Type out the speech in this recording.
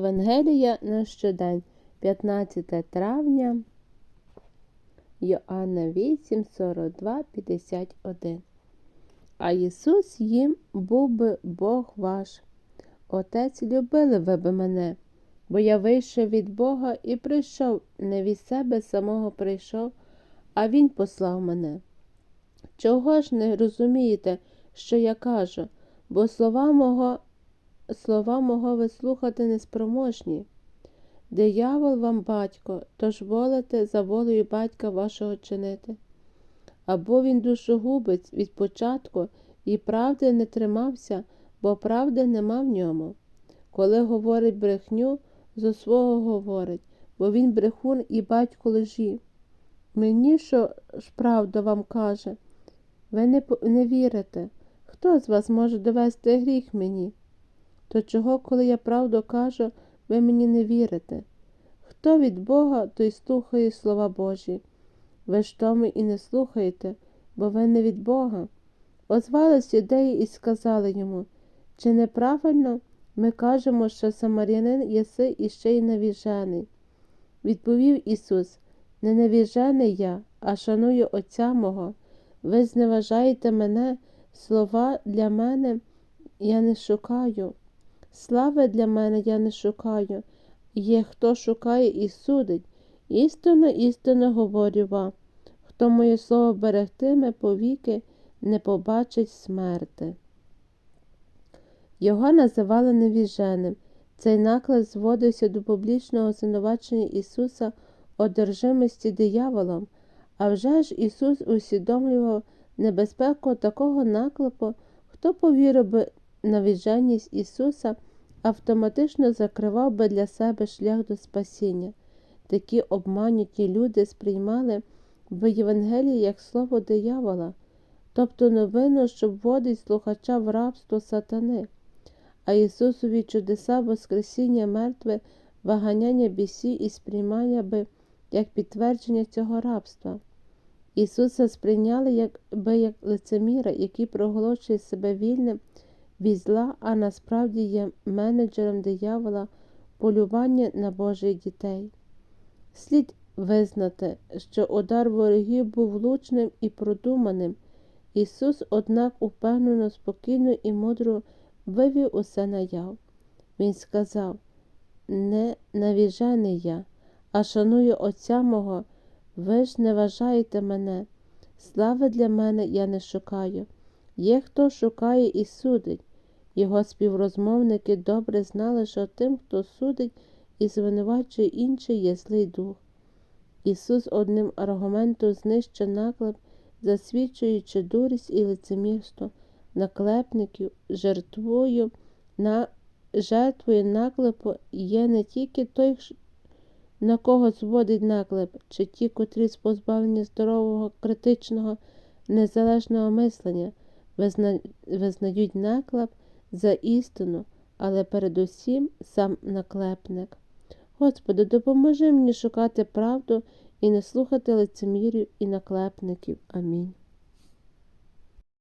Евангелія на щодень, 15 травня, Йоанна 8, 42, 51. А Ісус їм був би Бог ваш. Отець любили ви би мене, бо я вийшов від Бога і прийшов, не від себе самого прийшов, а Він послав мене. Чого ж не розумієте, що я кажу, бо слова мого слова мого ви слухати неспроможні. Диявол вам батько, тож волите за волею батька вашого чинити. Або він душогубець від початку і правди не тримався, бо правди нема в ньому. Коли говорить брехню, зо свого говорить, бо він брехун і батько лжі. Мені що ж правда вам каже, ви не, не вірите. Хто з вас може довести гріх мені? То чого, коли я правду кажу, ви мені не вірите? Хто від Бога, той слухає слова Божі. Ви ж тому і не слухаєте, бо ви не від Бога. Озвались юдеї і сказали йому, чи неправильно ми кажемо, що самарянин єси і ще й навіжений? Відповів Ісус, не навіжений я, а шаную Отця мого. Ви зневажаєте мене, слова для мене я не шукаю. Слави для мене я не шукаю. Є, хто шукає і судить. Істинно, істинно говорю вам, хто моє слово берегтиме повіки, не побачить смерти. Його називали невіженим. Цей наклад зводився до публічного звинувачення Ісуса одержимості дияволом, а вже ж Ісус усвідомлював небезпеку такого наклепу, хто повірив би на відженість Ісуса, автоматично закривав би для себе шлях до спасіння. Такі обманюті люди сприймали в Євангелії як слово диявола, тобто новину, що вводить слухача в рабство сатани, а Ісусові чудеса Воскресіння мертве, виганяння бісів і сприймання би як підтвердження цього рабства. Ісуса сприйняли якби як лицеміра, який проголошує себе вільним від зла, а насправді є менеджером диявола полювання на Божих дітей. Слід визнати, що удар ворогів був влучним і продуманим. Ісус, однак, упевнено, спокійно і мудро вивів усе наяв. Він сказав не навіжений я, а шаную Отця мого, ви ж не вважаєте мене. Слави для мене я не шукаю. Є хто шукає і судить. Його співрозмовники добре знали, що тим, хто судить і звинувачує інший, є злий дух. Ісус одним аргументом знищив наклеп, засвідчуючи дурість і лицемірство наклепників, жертвою на жертвою наклепу є не тільки той, на кого зводить наклеп, чи ті, котрі з позбавлення здорового, критичного, незалежного мислення, визнають наклеп за істину, але передусім сам наклепник. Господи, допоможи мені шукати правду і не слухати лицемірів і наклепників. Амінь.